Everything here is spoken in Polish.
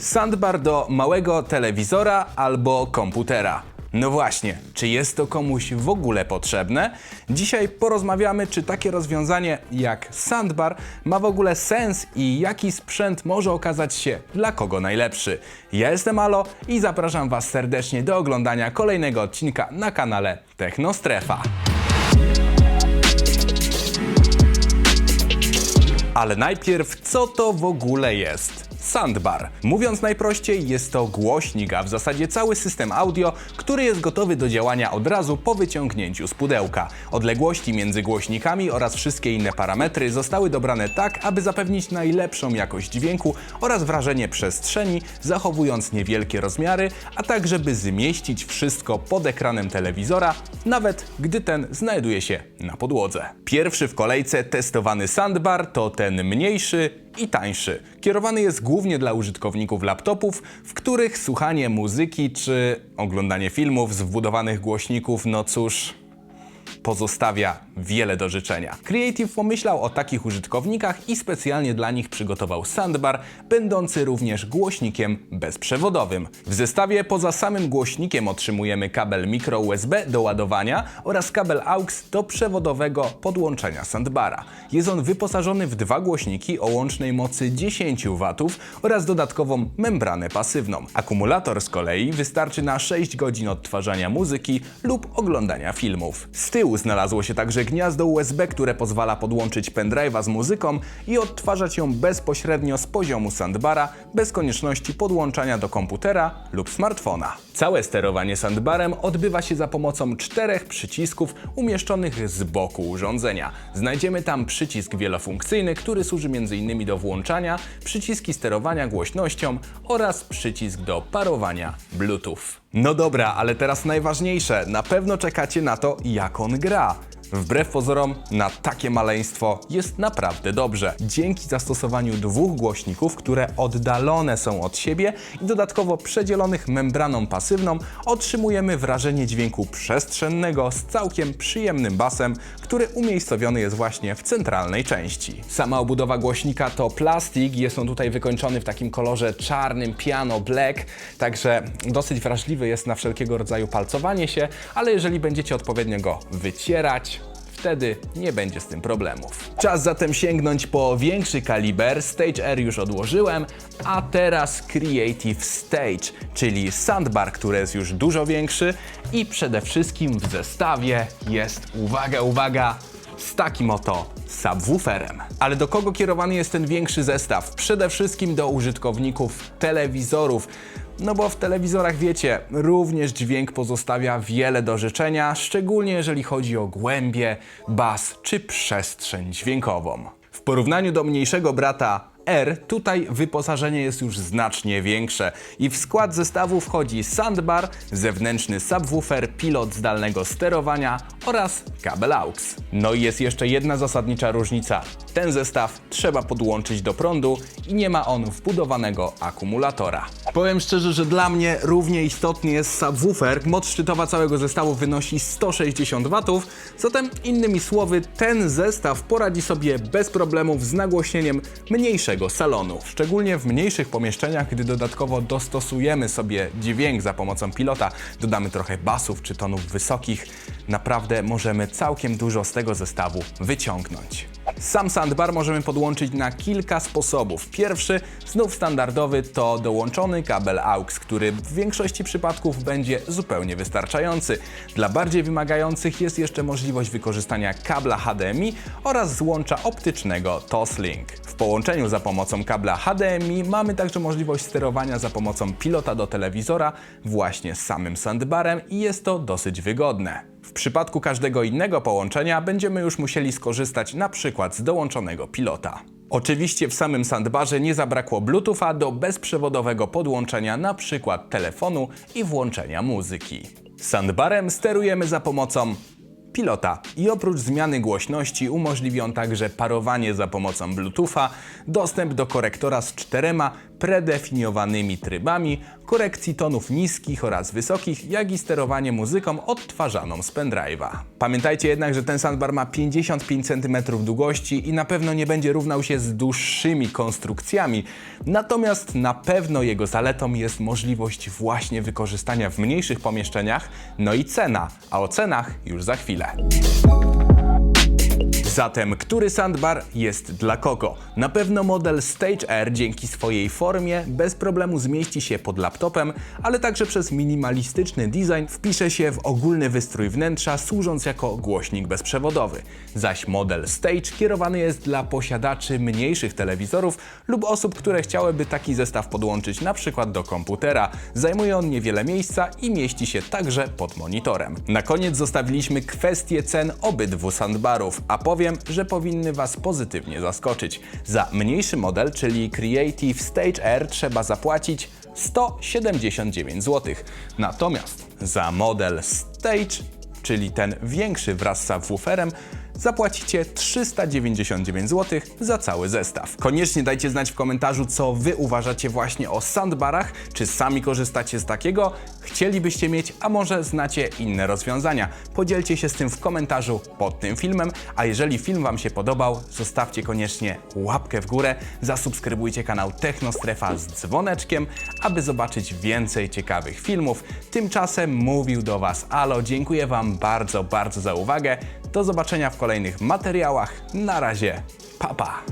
Soundbar do małego telewizora albo komputera. No właśnie, czy jest to komuś w ogóle potrzebne? Dzisiaj porozmawiamy, czy takie rozwiązanie jak Soundbar ma w ogóle sens i jaki sprzęt może okazać się dla kogo najlepszy. Ja jestem Alo i zapraszam Was serdecznie do oglądania kolejnego odcinka na kanale Technostrefa. Ale najpierw, co to w ogóle jest? Soundbar. Mówiąc najprościej, jest to głośnik, a w zasadzie cały system audio, który jest gotowy do działania od razu po wyciągnięciu z pudełka. Odległości między głośnikami oraz wszystkie inne parametry zostały dobrane tak, aby zapewnić najlepszą jakość dźwięku oraz wrażenie przestrzeni, zachowując niewielkie rozmiary, a tak, żeby zmieścić wszystko pod ekranem telewizora, nawet gdy ten znajduje się na podłodze. Pierwszy w kolejce testowany soundbar to ten mniejszy i tańszy. Kierowany jest głównie dla użytkowników laptopów, w których słuchanie muzyki czy oglądanie filmów z wbudowanych głośników, no cóż, pozostawia wiele do życzenia. Creative pomyślał o takich użytkownikach i specjalnie dla nich przygotował soundbar, będący również głośnikiem bezprzewodowym. W zestawie poza samym głośnikiem otrzymujemy kabel micro USB do ładowania oraz kabel AUX do przewodowego podłączenia soundbara. Jest on wyposażony w dwa głośniki o łącznej mocy 10 W oraz dodatkową membranę pasywną. Akumulator z kolei wystarczy na 6 godzin odtwarzania muzyki lub oglądania filmów. Z tyłu znalazło się także gniazdo USB, które pozwala podłączyć pendrive'a z muzyką i odtwarzać ją bezpośrednio z poziomu soundbara, bez konieczności podłączania do komputera lub smartfona. Całe sterowanie soundbarem odbywa się za pomocą czterech przycisków umieszczonych z boku urządzenia. Znajdziemy tam przycisk wielofunkcyjny, który służy m.in. do włączania, przyciski sterowania głośnością oraz przycisk do parowania Bluetooth. No dobra, ale teraz najważniejsze. Na pewno czekacie na to, jak on gra. Wbrew pozorom, na takie maleństwo jest naprawdę dobrze. Dzięki zastosowaniu dwóch głośników, które oddalone są od siebie i dodatkowo przedzielonych membraną pasywną, otrzymujemy wrażenie dźwięku przestrzennego z całkiem przyjemnym basem, który umiejscowiony jest właśnie w centralnej części. Sama obudowa głośnika to plastik, jest on tutaj wykończony w takim kolorze czarnym, piano black, także dosyć wrażliwy jest na wszelkiego rodzaju palcowanie się, ale jeżeli będziecie odpowiednio go wycierać, wtedy nie będzie z tym problemów. Czas zatem sięgnąć po większy kaliber. Stage Air już odłożyłem, a teraz Creative Stage, czyli soundbar, który jest już dużo większy i przede wszystkim w zestawie jest, uwaga, uwaga, z takim oto subwooferem. Ale do kogo kierowany jest ten większy zestaw? Przede wszystkim do użytkowników telewizorów. No bo w telewizorach wiecie, również dźwięk pozostawia wiele do życzenia, szczególnie jeżeli chodzi o głębie, bas czy przestrzeń dźwiękową. W porównaniu do mniejszego brata R, tutaj wyposażenie jest już znacznie większe i w skład zestawu wchodzi soundbar, zewnętrzny subwoofer, pilot zdalnego sterowania oraz kabel AUX. No i jest jeszcze jedna zasadnicza różnica. Ten zestaw trzeba podłączyć do prądu i nie ma on wbudowanego akumulatora. Powiem szczerze, że dla mnie równie istotny jest subwoofer. Moc szczytowa całego zestawu wynosi 160 W, zatem innymi słowy ten zestaw poradzi sobie bez problemów z nagłośnieniem mniejszego salonu. Szczególnie w mniejszych pomieszczeniach, gdy dodatkowo dostosujemy sobie dźwięk za pomocą pilota, dodamy trochę basów czy tonów wysokich, naprawdę możemy całkiem dużo z tego zestawu wyciągnąć. Sam soundbar możemy podłączyć na kilka sposobów. Pierwszy, znów standardowy, to dołączony kabel AUX, który w większości przypadków będzie zupełnie wystarczający. Dla bardziej wymagających jest jeszcze możliwość wykorzystania kabla HDMI oraz złącza optycznego Toslink. W połączeniu za pomocą kabla HDMI mamy także możliwość sterowania za pomocą pilota do telewizora właśnie z samym soundbarem i jest to dosyć wygodne. W przypadku każdego innego połączenia będziemy już musieli skorzystać na przykład z dołączonego pilota. Oczywiście w samym soundbarze nie zabrakło Bluetootha do bezprzewodowego podłączenia przykład telefonu i włączenia muzyki. Soundbarem sterujemy za pomocą pilota i oprócz zmiany głośności umożliwi on także parowanie za pomocą Bluetootha, dostęp do korektora z czterema predefiniowanymi trybami, korekcji tonów niskich oraz wysokich, jak i sterowanie muzyką odtwarzaną z pendrive'a. Pamiętajcie jednak, że ten soundbar ma 55 cm długości i na pewno nie będzie równał się z dłuższymi konstrukcjami, natomiast na pewno jego zaletą jest możliwość właśnie wykorzystania w mniejszych pomieszczeniach, no i cena, a o cenach już za chwilę. Zatem, który sandbar jest dla kogo? Na pewno model Stage R dzięki swojej formie bez problemu zmieści się pod laptopem, ale także przez minimalistyczny design wpisze się w ogólny wystrój wnętrza, służąc jako głośnik bezprzewodowy. Zaś model Stage kierowany jest dla posiadaczy mniejszych telewizorów lub osób, które chciałyby taki zestaw podłączyć na przykład do komputera. Zajmuje on niewiele miejsca i mieści się także pod monitorem. Na koniec zostawiliśmy kwestię cen obydwu sandbarów, a powiem, że powinny Was pozytywnie zaskoczyć. Za mniejszy model, czyli Creative Stage R trzeba zapłacić 179 zł. Natomiast za model Stage, czyli ten większy wraz z subwooferem, zapłacicie 399 zł za cały zestaw. Koniecznie dajcie znać w komentarzu, co Wy uważacie właśnie o sandbarach, czy sami korzystacie z takiego, chcielibyście mieć, a może znacie inne rozwiązania. Podzielcie się z tym w komentarzu pod tym filmem, a jeżeli film Wam się podobał, zostawcie koniecznie łapkę w górę, zasubskrybujcie kanał Technostrefa z dzwoneczkiem, aby zobaczyć więcej ciekawych filmów. Tymczasem mówił do Was Alo, dziękuję Wam bardzo, bardzo za uwagę. Do zobaczenia w kolejnych materiałach. Na razie, pa pa!